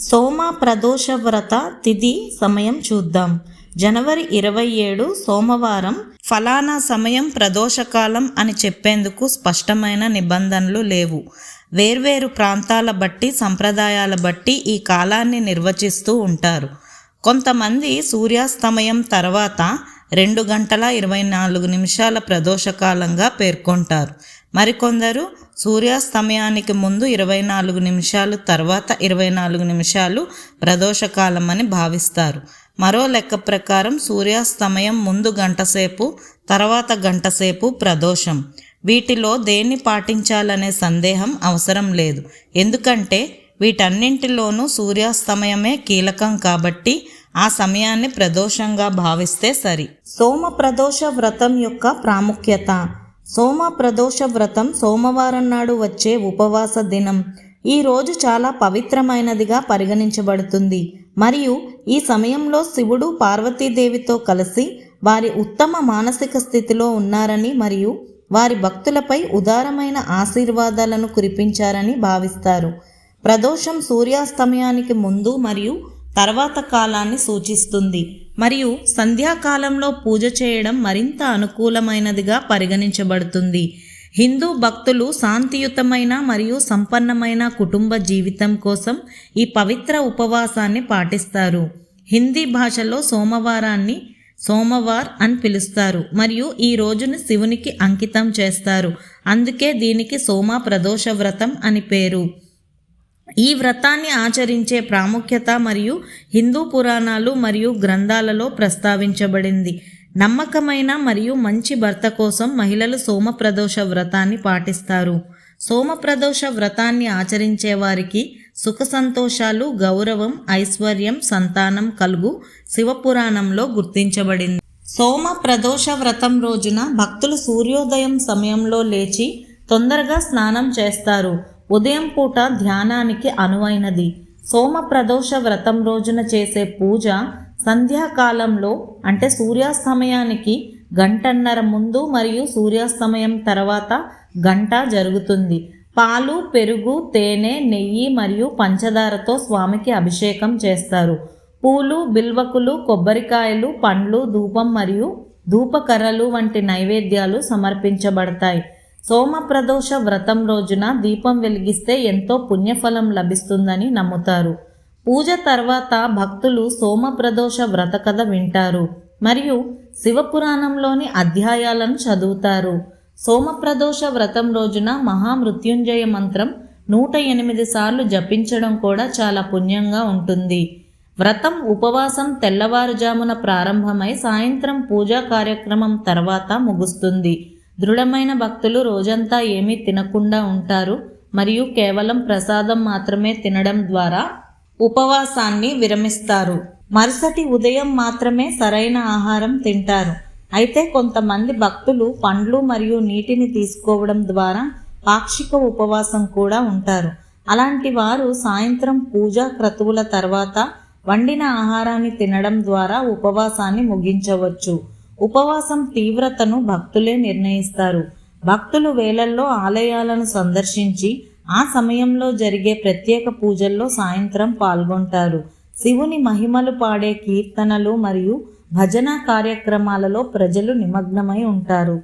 సోమ ప్రదోష వ్రత తిథి సమయం చూద్దాం. జనవరి ఇరవై ఏడు సోమవారం ఫలానా సమయం ప్రదోషకాలం అని చెప్పేందుకు స్పష్టమైన నిబంధనలు లేవు. వేర్వేరు ప్రాంతాల బట్టి సంప్రదాయాల బట్టి ఈ కాలాన్ని నిర్వచిస్తూ ఉంటారు. కొంతమంది సూర్యాస్తమయం తర్వాత రెండు గంటల ఇరవై నాలుగు నిమిషాల ప్రదోషకాలంగా పేర్కొంటారు. మరికొందరు సూర్యాస్తమయానికి ముందు ఇరవై నాలుగు నిమిషాలు తర్వాత ఇరవై నాలుగు నిమిషాలు ప్రదోషకాలం అని భావిస్తారు. మరో లెక్క ప్రకారం సూర్యాస్తమయం ముందు గంటసేపు తర్వాత గంటసేపు ప్రదోషం. వీటిలో దేన్ని పాటించాలనే సందేహం అవసరం లేదు. ఎందుకంటే వీటన్నింటిలోనూ సూర్యాస్తమయమే కీలకం కాబట్టి ఆ సమయాన్ని ప్రదోషంగా భావిస్తే సరి. సోమ ప్రదోష వ్రతం యొక్క ప్రాముఖ్యత. సోమ ప్రదోష వ్రతం సోమవారం నాడు వచ్చే ఉపవాస దినం. ఈ రోజు చాలా పవిత్రమైనదిగా పరిగణించబడుతుంది. మరియు ఈ సమయంలో శివుడు పార్వతీదేవితో కలిసి వారి ఉత్తమ మానసిక స్థితిలో ఉన్నారని మరియు వారి భక్తులపై ఉదారమైన ఆశీర్వాదాలను కురిపించారని భావిస్తారు. ప్రదోషం సూర్యాస్తమయానికి ముందు మరియు తర్వాత కాలాన్ని సూచిస్తుంది. మరియు సంధ్యాకాలంలో పూజ చేయడం మరింత అనుకూలమైనదిగా పరిగణించబడుతుంది. హిందూ భక్తులు శాంతియుతమైన మరియు సంపన్నమైన కుటుంబ జీవితం కోసం ఈ పవిత్ర ఉపవాసాన్ని పాటిస్తారు. హిందీ భాషలో సోమవారాన్ని సోమవార్ అని పిలుస్తారు. మరియు ఈ రోజును శివునికి అంకితం చేస్తారు. అందుకే దీనికి సోమ ప్రదోష వ్రతం అని పేరు. ఈ వ్రతాన్ని ఆచరించే ప్రాముఖ్యత మరియు హిందూ పురాణాలు మరియు గ్రంథాలలో ప్రస్తావించబడింది. నమ్మకమైన మరియు మంచి భర్త కోసం మహిళలు సోమప్రదోష వ్రతాన్ని పాటిస్తారు. సోమప్రదోష వ్రతాన్ని ఆచరించే వారికి సుఖ సంతోషాలు గౌరవం ఐశ్వర్యం సంతానం కలుగు శివపురాణంలో గుర్తించబడింది. సోమ ప్రదోష వ్రతం రోజున భక్తులు సూర్యోదయం సమయంలో లేచి తొందరగా స్నానం చేస్తారు. ఉదయం పూట ధ్యానానికి అనువైనది. సోమ ప్రదోష వ్రతం రోజున చేసే పూజ సంధ్యాకాలంలో అంటే సూర్యాస్తమయానికి గంటన్నర ముందు మరియు సూర్యాస్తమయం తర్వాత గంట జరుగుతుంది. పాలు పెరుగు తేనె నెయ్యి మరియు పంచదారతో స్వామికి అభిషేకం చేస్తారు. పూలు బిల్వకులు కొబ్బరికాయలు పండ్లు ధూపం మరియు ధూపకర్రలు వంటి నైవేద్యాలు సమర్పించబడతాయి. సోమప్రదోష వ్రతం రోజున దీపం వెలిగిస్తే ఎంతో పుణ్యఫలం లభిస్తుందని నమ్ముతారు. పూజ తర్వాత భక్తులు సోమప్రదోష వ్రత కథ వింటారు మరియు శివపురాణంలోని అధ్యాయాలను చదువుతారు. సోమప్రదోష వ్రతం రోజున మహామృత్యుంజయ మంత్రం నూట ఎనిమిది సార్లు జపించడం కూడా చాలా పుణ్యంగా ఉంటుంది. వ్రతం ఉపవాసం తెల్లవారుజామున ప్రారంభమై సాయంత్రం పూజా కార్యక్రమం తర్వాత ముగుస్తుంది. దృఢమైన భక్తులు రోజంతా ఏమీ తినకుండా ఉంటారు మరియు కేవలం ప్రసాదం మాత్రమే తినడం ద్వారా ఉపవాసాన్ని విరమిస్తారు. మరుసటి ఉదయం మాత్రమే సరైన ఆహారం తింటారు. అయితే కొంతమంది భక్తులు పండ్లు మరియు నీటిని తీసుకోవడం ద్వారా పాక్షిక ఉపవాసం కూడా ఉంటారు. అలాంటి వారు సాయంత్రం పూజా క్రతువుల తర్వాత వండిన ఆహారాన్ని తినడం ద్వారా ఉపవాసాన్ని ముగించవచ్చు. ఉపవాసం తీవ్రతను భక్తులే నిర్ణయిస్తారు. భక్తులు వేలల్లో ఆలయాలను సందర్శించి ఆ సమయంలో జరిగే ప్రత్యేక పూజల్లో సాయంత్రం పాల్గొంటారు. శివుని మహిమలు పాడే కీర్తనలు మరియు భజన కార్యక్రమాలలో ప్రజలు నిమగ్నమై ఉంటారు.